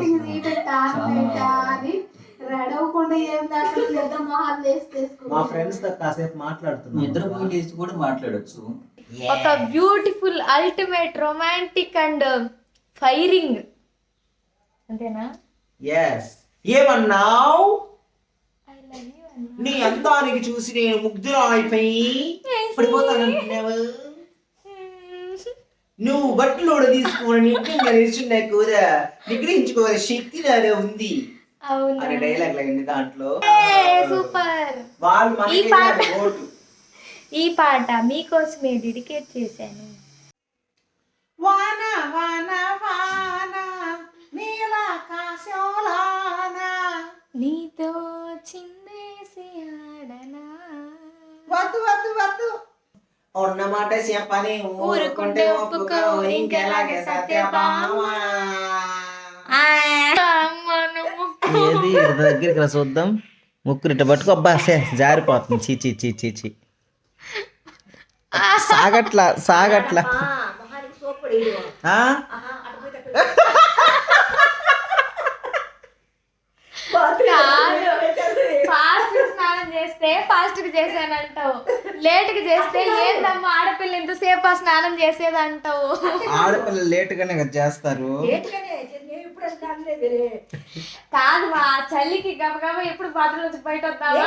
ఇప్పుడు ఇది తీపెట్టా పెట్టా అని రెడీ అవ్వకుండా ఏం దాకా పెద్ద మొహాలు వేసి మా. ఫ్రెండ్స్తో కాసేపు మాట్లాడుతున్నాం. కూడా మాట్లాడొచ్చు. ఒక beautiful ultimate romantic and firing అంతేనా? ఎస్ ఏమన్నావు? నీ అందానికి చూసి నేను ముగ్ధులు అయిపోయి పడిపోతానంటున్నావు నువ్వు బట్టలు కూడా తీసుకుని నిజంగా నిల్చున్నా కూడా నిగ్రహించుకోవాలి శక్తి నాలో ఉంది. అనే డైలాగ్ అయింది దాంట్లో. సూపర్. వాళ్ళు మనకి. ఓటు. ఈ పాట మీకోసమే డెడికేట్ చేశాను. వాన వాన వాన నీలాకాశంలాన నీతో చిందేసి ఆడనా? వద్దు వద్దు వద్దు. ఉన్న మాట చెప్పని ఊరుకుంటే ఒప్పుకో ఇంకెలాగే సత్యభామా. ఏది? దగ్గరికి రా చూద్దాం. ముక్కురు ఇట్ట పట్టుకో. అబ్బా సే జారిపోతుంది. చీ చీ చీ చీ చీ సాగట్లా సాగట్లా ఆ? ఫాస్ట్ స్నానం చేస్తే ఫాస్ట్గా చేశానంటావు. లేట్గా చేస్తే ఏందమ్మా ఆడపిల్ల ఇంతసేపు స్నానం చేసేది అంటావు ఆడపిల్లలు లేట్ గానే కదా చేస్తారు. కాదు మా చలికి గబగబా ఎప్పుడు బాత్రూమ్ నుంచి బయట వద్దామా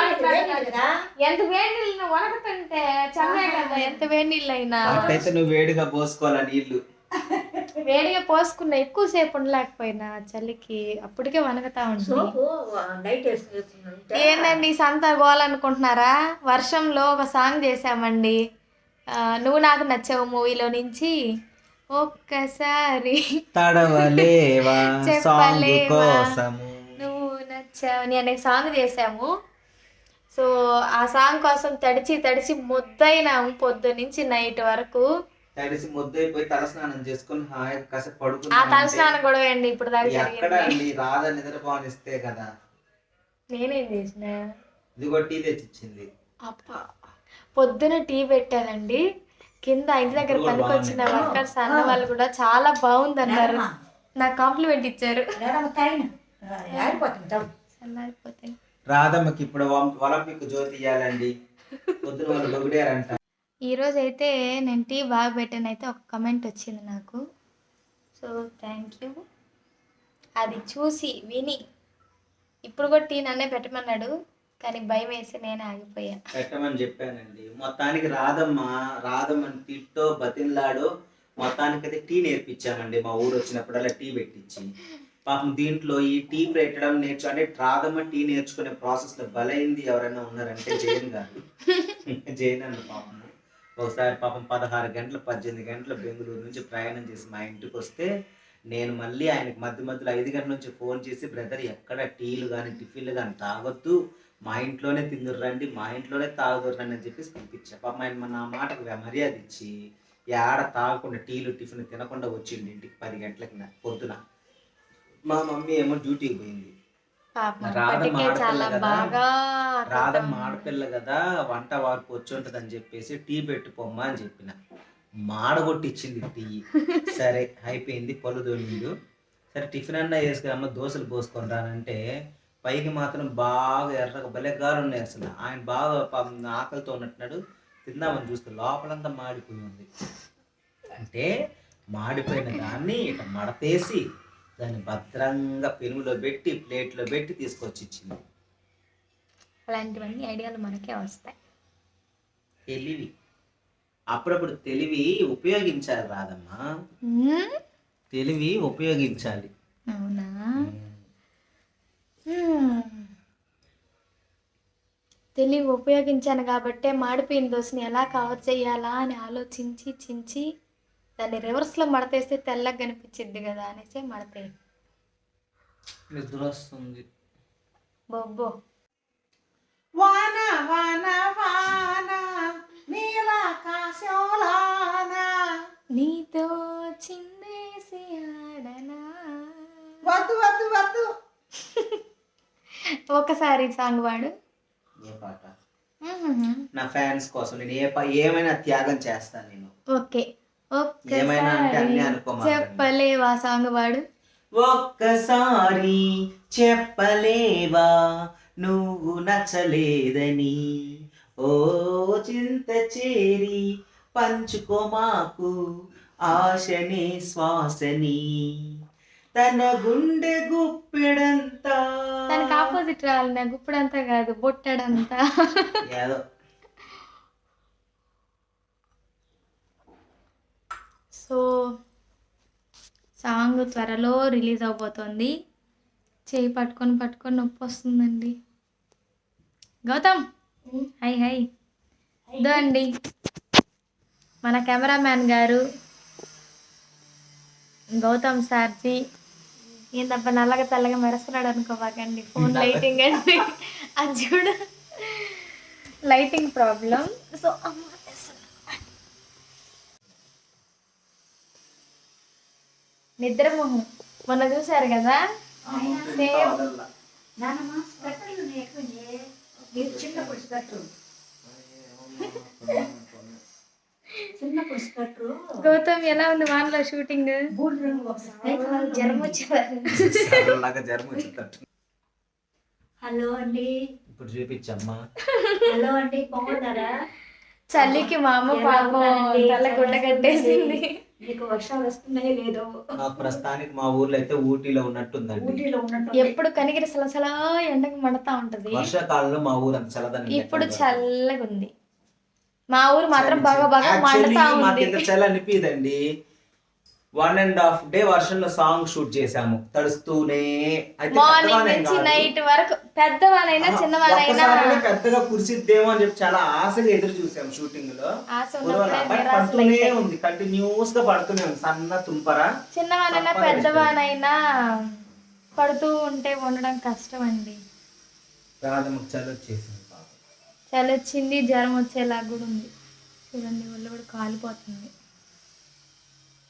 ఎంత వేడి నీళ్ళు వనకుతుంటే చల్లే కదా. ఎంత వేడి నీళ్ళు అయినా? నువ్వు వేడిగా పోసుకోవాలా నీళ్ళు వేడిగా పోసుకున్న ఎక్కువ సేపు ఉండలేకపోయినా చలికి అప్పటికే వనకతా ఉంది. ఏందండి ఈ సంత గోలనుకుంటున్నారా? వర్షంలో ఒక సాంగ్ చేసామండి నువ్వు నాకు నచ్చావు మూవీలో నుంచి. ఒక్కసారి చెప్పలేవా? కోసము? నువ్వు నచ్చావని అనే సాంగ్ చేసాము సో ఆ సాంగ్ కోసం తడిచి తడిచి ముద్దయినాము పొద్దు నుంచి నైట్ వరకు. తడిసి ముద్దైపోయి తలస్నానం చేసుకుని హాయిగా కాసేపు ఆ పడుకున్నా తలస్నానం కూడా వేయండి ఇప్పుడు ఎక్కడ అండి రాధ నిద్రపోనిస్తే కదా. నేనేం చేసిన? ఇదిగో టీ తెచ్చిచ్చింది. అప్ప పొద్దున టీ పెట్టానండి. కింద ఇంటి దగ్గర పనికి వచ్చిన. వర్కర్స్ అన్న వాళ్ళు కూడా చాలా బాగుంది అన్నారు నాకు కాంప్లిమెంట్ ఇచ్చారు. రాధమ్మకి ఇప్పుడు ఒలింపిక్ జ్యోతి ఇవ్వాలండి పొద్దున వాళ్ళు బొగిడారంట ఈ రోజు అయితే నేను టీ బాగా పెట్టాను అయితే ఒక కమెంట్ వచ్చింది నాకు. సో థ్యాంక్ యూ అది చూసి విని ఇప్పుడు కూడా టీ నన్నే పెట్టమన్నాడు కానీ భయం వేసి నేనే ఆగిపోయా. పెట్టమని చెప్పానండి. మొత్తానికి రాధమ్మ రాధమ్మని తిట్టో బతిన్లాడో మొత్తానికి అయితే టీ నేర్పించామండి. మా ఊరు వచ్చినప్పుడల్లా టీ పెట్టించి. పాపం దీంట్లో ఈ టీ పెట్టడం నేర్చు అంటే రాధమ్మ టీ నేర్చుకునే ప్రాసెస్లో బలైంది ఎవరైనా ఉన్నారంటే జైన్ గారు జైన్ అన్న పాపం. ఒకసారి పాపం పదహారు గంటలు పద్దెనిమిది గంటలు బెంగళూరు నుంచి ప్రయాణం చేసి మా ఇంటికి వస్తే నేను మళ్ళీ ఆయనకి మధ్య మధ్యలో ఐదు గంటల నుంచి ఫోన్ చేసి బ్రదర్ ఎక్కడ టీలు కానీ టిఫిన్లు కానీ తాగొద్దు. మా ఇంట్లోనే తిందురు రండి మా ఇంట్లోనే తాగుదురండి అని చెప్పేసి పంపించా పాపం ఆయన మన మాటకు మర్యాద ఇచ్చి ఏడ తాగకుండా టీలు టిఫిన్ తినకుండా వచ్చిండు ఇంటికి పది గంటలకి పొద్దున. మా మమ్మీ ఏమో డ్యూటీకి పోయింది. రాధ మాడపిల్ల కదా. రాధమ్మ ఆడపిల్ల కదా. వంట వార్పు వచ్చి ఉంటది అని చెప్పేసి టీ పెట్టుకోమ్మా అని చెప్పిన. మాడగొట్టిచ్చింది టీ. సరే అయిపోయింది పళ్ళు దొరికిండు సరే టిఫిన్ అన్నా వేసుకుని అమ్మ దోశలు పోసుకొని రానంటే పైకి మాత్రం బాగా ఎర్రగా భలే గారు ఉన్నాయి అసలు. ఆయన బాగా ఆకలితో ఉన్నట్టున్నాడు. తిందామని చూస్తే లోపలంతా మాడిపోయి ఉంది. అంటే మాడిపోయిన దాన్ని ఇట్లా మడతేసి దాన్ని భద్రంగా పెనుగులో పెట్టి ప్లేట్లో పెట్టి తీసుకొచ్చి ఇచ్చింది అలాంటివన్నీ ఐడియాలు మనకే వస్తాయి. తెలివి. అప్పుడప్పుడు తెలివి ఉపయోగించాలి రాదమ్మా. మ్మ్? తెలివి ఉపయోగించాలి. అవునా. తెలివి ఉపయోగించాను కాబట్టే మాడిపోయిన దోశని ఎలా కవర్ చేయాలా అని ఆలోచించి చించి దాన్ని రివర్స్లో మడతేస్తే తెల్లగా కనిపించిద్ది కదా అనేసి మడతే. నిద్ర వస్తుంది బొబ్బో. వాన వాన వాన నీలాకాశంలాన నీతో చిందేసి ఆడనా? వద్దు వద్దు వద్దు. ఒకసారి సాంగ్ వాడు. ఏ పాట. నా ఫ్యాన్స్ కోసం నేను ఏ ప- ఏమైనా త్యాగం చేస్తాను నేను. ఓకే. చెప్పలేవా సాంగ్ వాడు? ఒక్కసారి చెప్పలేవా? నువ్వు నచ్చలేదని. ఓ చింత చేరి పంచుకోమాకు ఆశని శ్వాసని. తన గుండె గుప్పెడంతా. దానికి ఆపోజిట్ రావాలి నాకు ఇప్పుడంతా కాదు బొట్టడంతా. ఏదో సో సాంగ్ త్వరలో రిలీజ్ అవబోతోంది. చేయి పట్టుకొని పట్టుకొని నొప్పి వస్తుందండి. గౌతమ్! Hi hi. ఇదో అండి మన కెమెరామ్యాన్ గారు గౌతమ్ సార్జీ. ఏందబ్బా నల్లగా తెల్లగా మెరుస్తున్నాడు అనుకోబాకండి ఫోన్ లైటింగ్ అండి. అది చూడు లైటింగ్ ప్రాబ్లం. సో అమ్మ తెస్తున్నా. నిద్ర మొహం మొన్న చూసారు కదా? సేమ్. చిన్నప్పుడు స్వెటర్ గౌతమ్ ఎలా ఉంది వానలో షూటింగ్? జ్వరం వచ్చేవారు. హలో అండి. ఇప్పుడు చూపించమ్మా. హలో అండి బాగున్నారా? చలికి మా అమ్మ పాపం? తల గుడ్డ కట్టేసింది. మీకు వర్షాలు వస్తున్నాయో లేదో. నాకు ప్రస్తుతానికి మా ఊర్లో అయితే ఊటీలో ఉన్నట్టుందండి. ఊటీలో ఉన్నట్టు ఎప్పుడు కనిగిరి సలసలా ఎండకు మడతా ఉంటది. వర్షాకాలంలో మా ఊరు అంత చల్లదని ఇప్పుడు చల్లగా ఉంది మా ఊరు మాత్రం బాగా బాగా మండుతా మాకు ఉంది. చల్ల అనిపిదండి వన్ అండ్ హాఫ్ డే వర్షంలో సాంగ్ షూట్ చేసాము తడుస్తూనే. మార్నింగ్ నుంచి. నైట్ వరకు పెద్దవాళ్ళైనా చిన్నవాళ్ళైనా పెద్దగా కురిసిద్దేమో అని చెప్పి చాలా ఆశగా ఎదురు చూసాం షూటింగ్లో పడుతూనే. ఉంది. కంటిన్యూస్గా పడుతూనే ఉంది. సన్న తుంపర. చిన్నవాళ్ళైనా తప్పదు పెద్దవాళ్ళైనా పడుతూ ఉంటే ఉండడం కష్టం అండి రాధమ్మకు చలి వచ్చేసింది పాపం. చలి వచ్చింది జ్వరం వచ్చేలా కూడా ఉంది. చూడండి ఒళ్ళు కూడా కాలిపోతుంది.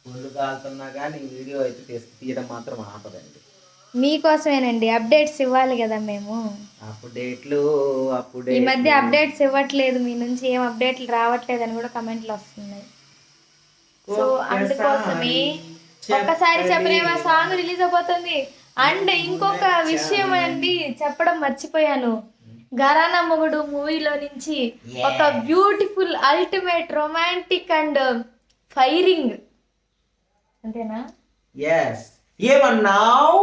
ఒళ్ళు కాలుతున్నా కానీ వీడియో అయితే తీసి తీయడం మాత్రం ఆపదండి. మీకోసమేనండి అప్డేట్స్ ఇవ్వాలి కదా మేము. అప్డేట్లు అప్పుడే ఈ మధ్య అప్డేట్స్ ఇవ్వట్లేదు మీ నుంచి ఏం అప్డేట్లు రావట్లేదు అని కూడా కమెంట్లు వస్తున్నాయి. సో అందుకోసమే ఒక్కసారి చెప్పలేమా సాంగ్ రిలీజ్ అయిపోతుంది. అండ్ ఇంకొక విషయం అండి చెప్పడం మర్చిపోయాను. గరానా మొగుడు మూవీలో నుంచి ఒక beautiful ultimate romantic and firing అంతేనా? ఎస్ ఏమన్నావు?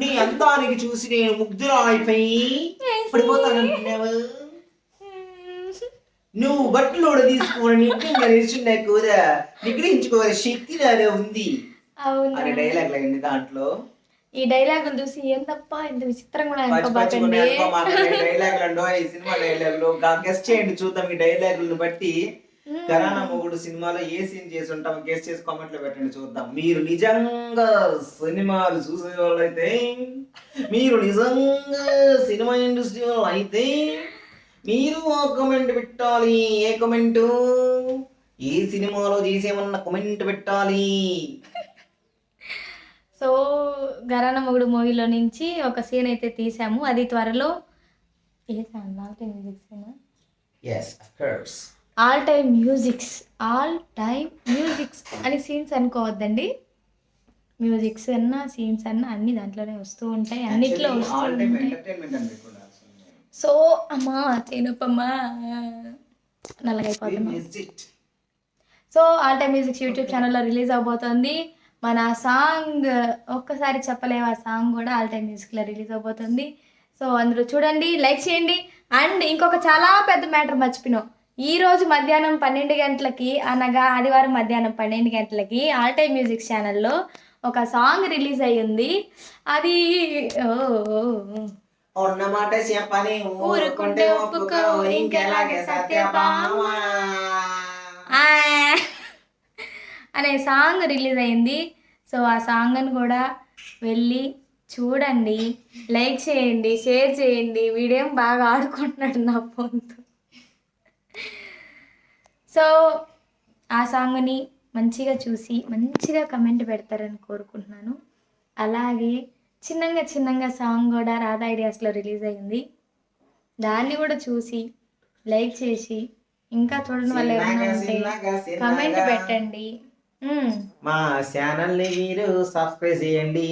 నీ అందానికి చూసి నేను ముగ్ధులు అయిపోయి పడిపోతానంటున్నావు నువ్వు బట్టలు కూడా తీసుకుని నిజంగా నిల్చున్నా కూడా. నిగ్రహించుకోవాలి శక్తి నాలో ఉంది. అనే డైలాగ్ లేండి దాంట్లో. ఈ డైలాగ్ చూసి ఏందప్ప ఇంత విచిత్రంగా డైలాగులు అండో ఈ సినిమా డైలాగులు గెస్ట్ చేయండి చూద్దాం ఈ డైలాగులను బట్టి. కరానా మొగుడు సినిమాలో ఏ సీన్ చేసి ఉంటాం గెస్ట్ చేసి కామెంట్లో పెట్టండి చూద్దాం. మీరు నిజంగా సినిమాలు చూసే వాళ్ళైతే మీరు నిజంగా సినిమా ఇండస్ట్రీ వాళ్ళు అయితే మీరు ఆ కమెంట్ పెట్టాలి ఏ కమెంట్ ఏ సినిమాలో చేసేమన్న కమెంట్ పెట్టాలి? సో గరాన మొగుడు మూవీలో నుంచి ఒక సీన్ అయితే తీసాము. అది త్వరలో a song yes of course all time musics all time musics అని సీన్స్ అనుకోవద్దండి. మ్యూజిక్స్ అన్న సీన్స్ అన్న అన్ని దాంట్లోనే వస్తూ ఉంటాయి. అన్నిట్లో వస్తూ ఉంటాయి. సో అమ్మా చేయనప్పమ్మా నల్లగైపోతున్నా. So all time musics YouTube ఛానల్లో రిలీజ్ అవబోతోంది. మన సాంగ్ ఒక్కసారి చెప్పలేము ఆ సాంగ్ కూడా ఆల్ టైమ్ మ్యూజిక్లో రిలీజ్ అవబోతుంది. సో అందరూ చూడండి లైక్ చేయండి. అండ్ ఇంకొక చాలా పెద్ద మ్యాటర్ మర్చిపోయినాం. ఈ రోజు మధ్యాహ్నం పన్నెండు గంటలకి అనగా ఆదివారం మధ్యాహ్నం పన్నెండు గంటలకి ఆల్ టైమ్ మ్యూజిక్ ఛానల్లో ఒక సాంగ్ రిలీజ్ అయ్యింది. అది ఓ, ఓ, ఓ. ఉన్న మాట చెప్పని ఊరుకుంటే ఒప్పుకో, ఇంకెలాగే సత్యభామ. అనే సాంగ్ రిలీజ్ అయింది సో ఆ సాంగ్ని కూడా వెళ్ళి చూడండి. లైక్ చేయండి షేర్ చేయండి. వీడియో బాగా ఆడుకుంటున్నాడు నా ఫోన్తో సో ఆ సాంగ్ని మంచిగా చూసి మంచిగా కమెంట్ పెడతారని కోరుకుంటున్నాను. అలాగే చిన్నగా చిన్నగా సాంగ్ కూడా రాధా ఐడియాస్లో రిలీజ్ అయింది. దాన్ని కూడా చూసి లైక్ చేసి ఇంకా చూడడం వల్ల ఏమైనా ఉంటే కమెంట్ పెట్టండి. మా ఛానల్ని మీరు సబ్స్క్రైబ్ చేయండి.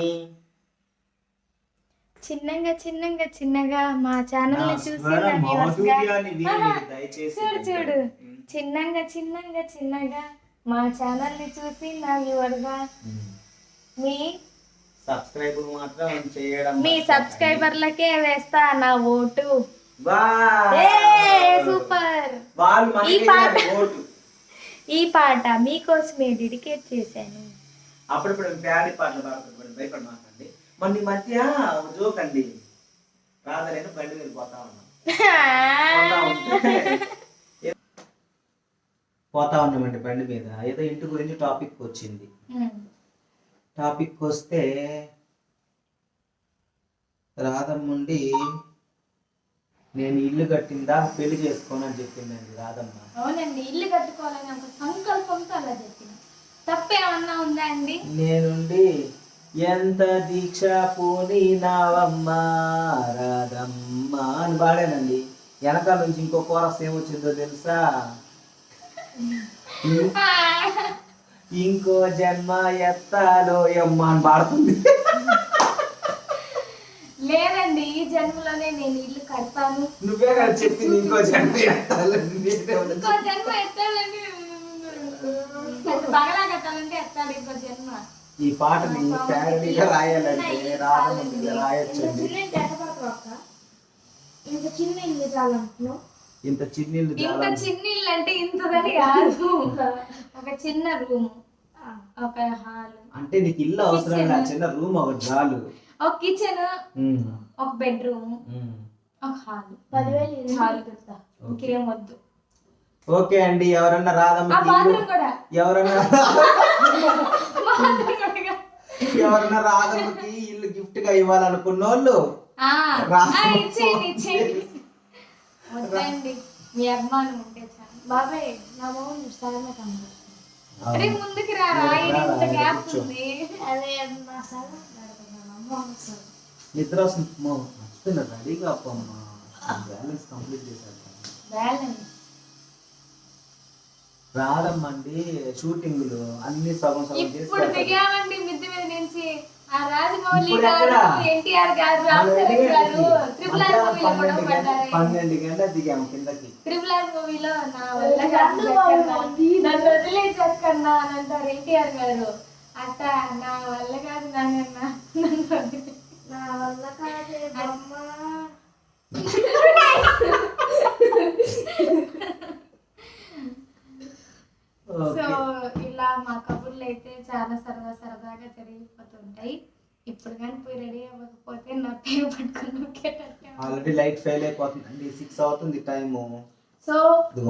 చిన్నగా చిన్నగా చిన్నగా మా ఛానల్ నా చూసి చూడు చూడు. చిన్నగా చిన్నగా చిన్నగా మా ఛానల్ని చూసి నా వ్యూవర్గా మీ సబ్స్క్రైబ్ మాత్రం చేయడం మీ. సబ్స్క్రైబర్లకే వేస్తా నా ఓటు. సూపర్. ఈ పాట- ఓటు. ఈ పాట మీకోసమే డెడికేట్ చేశాను. అప్పుడప్పుడు ప్యాడి పాటలు ఈ మధ్య జోక్ అండి. రాదలేని బండి మీద పోతా ఉన్నాం. పోతా ఉన్నామండి బండి మీద. ఏదో ఇంటి గురించి టాపిక్ వచ్చింది. టాపిక్ వస్తే రాధమ్ముండి నేను ఇల్లు కట్టిందా? పెళ్ళి చేసుకోను అని చెప్పిందండి రాధమ్మ. అవునండి ఇల్లు కట్టుకోవాలని ఒక సంకల్పంతో అలా చెప్పింది. తప్పేమన్నా ఉందా అండి? నేనుండి ఎంత దీక్ష పూనినావమ్మ రాధమ్మ అని పాడానండి. వెనకాల నుంచి ఇంకో కోరస్ ఏమొచ్చిందో తెలుసా? ఇంకో జన్మ ఎత్తాలో అమ్మ అని పాడుతుంది. లేదండి ఈ జన్మలోనే నేను ఇల్లు కడతాను. నువ్వే కదా చెప్పింది ఇంకో జన్మ ఎత్తాలో ఇంకో జన్మ బగలా కట్టాలంటే ఎత్తాడు ఇంకో జన్మ. ఈ పాటని ప్యారడీగా రాయాలంటే రాధమ్మ మీద రాయొచ్చండి. ఇంత చిన్న ఇల్లు ఇంత చిన్నిళ్ళు ఇంత చాలా చిన్న ఇల్లు అంటే ఇంతదని కాదు. ఒక చిన్న రూమ్. ఒక హాల్. అంటే నీకు ఇల్లు అవసరం లేదు చిన్న రూమ్ ఒకటి చాలు ఒక కిచెన్ ఒక బెడ్రూమ్. ఒక హాల్. పదివేలు ఇల్లు. చాలు పెడతా. ఇంకేం వద్దు. ఓకే అండి ఎవరన్నా కూడా. ఎవరన్నా ఎవరన్నా రాదమ్మకి ఇల్లు గిఫ్ట్గా ఇవ్వాలనుకున్న వాళ్ళు మీ అభిమానం ఉంటే చాలు. బాబాయ్ నా మౌన్ సరైన కమ్మ అరే ముందుకి రా ఇంత గ్యాప్ ఉంది. అదే నిద్ర వస్తుంది. అమ్మో, మర్చిపోయినా రెడీగా అప్పమ్మా. బ్యాలెన్స్ కంప్లీట్ చేశారు. బ్యాలెన్స్. రాదమ్మండి షూటింగ్లు అన్ని సగం సగం ఇప్పుడు. దిగామండి మిద్ది మీద నుంచి ఆ రాజమౌళి గారు? ఎన్టీఆర్ గారు ఎన్ని గారు? ట్రిపుల్ ఆర్ మూవీలో గంటల పడ్డారు పన్నెండు గంటల దిగాము కిందకి ట్రిపుల్ ఆర్ మూవీలో నా వల్ల కాదు. నన్ను అని అంటారు ఎన్టీఆర్ గారు అట్ట నా వల్ల కాదు నాన్న నా వల్ల కాదే బొమ్మ సో ఓకే ఇలా మా కబుర్లు అయితే చాలా సరదాగా జరిగిపోతుంటాయి ఇప్పుడు కానీ పోయి రెడీ అవ్వకపోతే నా పేరు పట్టుకుని. ఆల్రెడీ లైట్ ఫెయిల్ అయిపోతుందండి సిక్స్ అవుతుంది టైము సో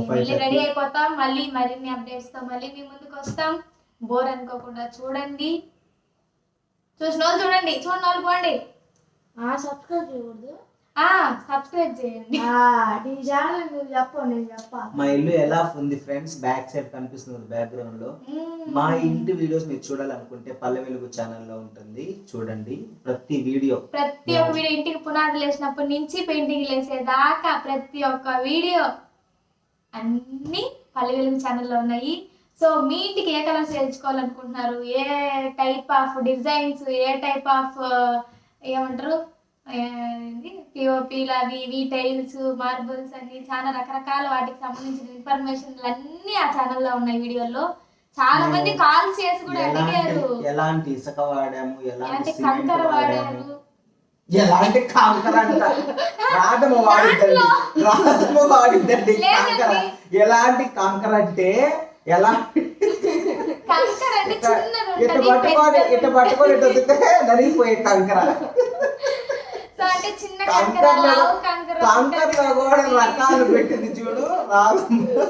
మళ్ళీ 5:30. రెడీ అయిపోతాం. మళ్ళీ మరిన్ని అప్డేట్స్తో మళ్ళీ మీ ముందుకు వస్తాం. బోర్ అనుకోకుండా చూడండి. చూసిన వాళ్ళు చూడండి. చూడండి వాళ్ళు పోండి. ఆ సబ్స్క్రైబ్ చేయకూడదు. సబ్స్క్రైబ్ చేయండి. ఆ నీ ఛానల్ నువ్వు చెప్పు నేను చెప్పా. మా ఇల్లు ఎలా ఉంది ఫ్రెండ్స్? బ్యాక్ సైడ్ కనిపిస్తుంది బ్యాక్గ్రౌండ్లో. మా ఇంటి వీడియోస్ మీరు చూడాలనుకుంటే పల్లె వెలుగు ఛానల్లో ఉంటుంది. చూడండి. ప్రతి వీడియో ప్రతి ఒక్క వీడియో ఇంటికి పునాదులు వేసినప్పటి నుంచి పెయింటింగ్ వేసేదాకా ప్రతి ఒక్క వీడియో అన్ని పల్లె వెలుగు ఛానల్లో ఉన్నాయి. సో మీ ఇంటికి ఏ కలర్స్ వేయించుకోవాలనుకుంటున్నారు? ఏ టైప్ ఆఫ్ డిజైన్స్ ఏ టైప్ ఆఫ్ ఏమంటారు? పిఓపీలు అవి ఇవి టైల్స్ మార్బుల్స్ అన్ని చాలా రకరకాల వాటికి సంబంధించిన ఇన్ఫర్మేషన్ అన్ని ఆ ఛానల్లో ఉన్నాయి వీడియోలో చాలా మంది కాల్ చేసి కూడా అడిగారు. ఎలాంటి ఇసుక వాడాము ఎలాంటి కంకర వాడాము వాడారు? ఎలాంటి కాంకర అంట. రాధమ వాడిద్దండి రాధమ వాడిద్దండి కాంకర. ఎలాంటి కాంకర అంటే ఎలా? ఇటు పట్టుకొని ఇటు పట్టుకొని ఇటు వదిలితే నలిగిపోయే కంకర. అంటే చిన్న కంకర కంకరలో లావు కంకర కంకరలో కూడా రకాలు పెట్టింది చూడు రాధమ్మ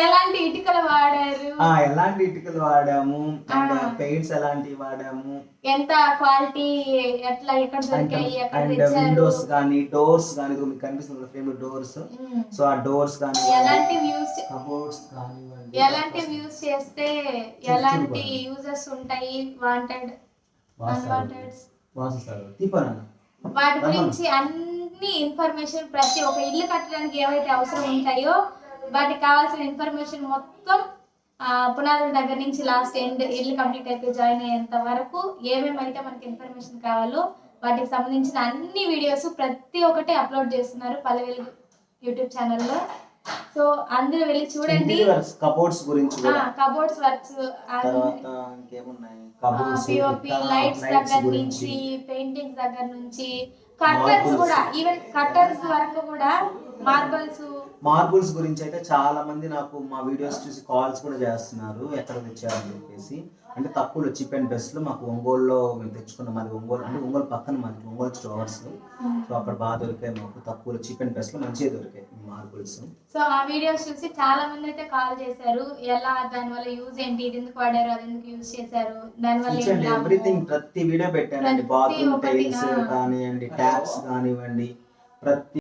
ఎలాంటి ఇటుకలు వాడారు? ఆ ఎలాంటి ఇటుకలు వాడాము అండ్. పెయింట్స్ ఎలాంటివి వాడాము. ఎంత క్వాలిటీ ఎట్లా ఎక్కడ దొరికాయి ఎక్కడ అండ్ విండోస్ కానీ డోర్స్ కానీ మీకు కనిపిస్తుంది ఫ్రేమ్ డోర్స్. సో ఆ డోర్స్ కానీ ఎలాంటి వ్యూస్ కబోర్డ్స్ కానివ్వండి ఎలాంటి వ్యూస్ చేస్తే ఎలాంటి యూజెస్ ఉంటాయి? వాంటెడ్ అన్వాంటెడ్ వాటి గురించి అన్ని ఇన్ఫర్మేషన్ ప్రతి ఒక్క ఇల్లు కట్టడానికి ఏవైతే అవసరం ఉంటాయో వాటికి కావాల్సిన ఇన్ఫర్మేషన్ మొత్తం పునాదుల దగ్గర నుంచి లాస్ట్ ఎండ్ ఇల్లు కంప్లీట్ అయిపోయి జాయిన్ అయ్యేంత వరకు ఏమేమి అయితే మనకి ఇన్ఫర్మేషన్ కావాలో వాటికి సంబంధించిన అన్ని వీడియోస్ ప్రతి ఒక్కటి అప్లోడ్ చేస్తున్నారు పల్లె వెలుగు యూట్యూబ్ ఛానల్లో. సో అందరూ వెళ్ళి చూడండి. కబోర్డ్స్ గురించి కబోర్డ్స్ వర్క్స్ పిఓపి లైట్స్ దగ్గర నుంచి పెయింటింగ్స్ దగ్గర నుంచి కర్టన్స్. కూడా ఈవెన్ కర్టన్స్ వరకు కూడా మార్బల్స్ మార్బుల్స్ గురించి అయితే చాలా మంది నాకు మా వీడియోస్ చూసి కాల్స్ కూడా చేస్తున్నారు. ఎక్కడ తెచ్చారని చెప్పేసి. అంటే తక్కువలో చీప్ అండ్ బెస్ట్లో మాకు ఒంగోలులో మేము తెచ్చుకున్నాం. మాది ఒంగోలు అంటే ఒంగోలు పక్కన మాది ఒంగోలు స్టోర్స్ సో అక్కడ బాగా దొరికాయి మాకు. తక్కువలో చీప్ అండ్ బెస్ట్లో మంచిగా దొరికాయి మార్బుల్స్ సో ఆ వీడియోస్ చూసి చాలా మంది అయితే కాల్ చేశారు. ఎలా దాని వల్ల యూజ్ ఏంటి? ఇది ఎందుకు వాడారు? అది ఎందుకు యూజ్ చేశారు? దాని వల్ల? ఎవ్రీథింగ్ ప్రతి వీడియో పెట్టానండి. ప్రతి బాత్రూమ్ టైల్స్. కానివ్వండి ట్యాప్స్ కానివ్వండి. ప్రతి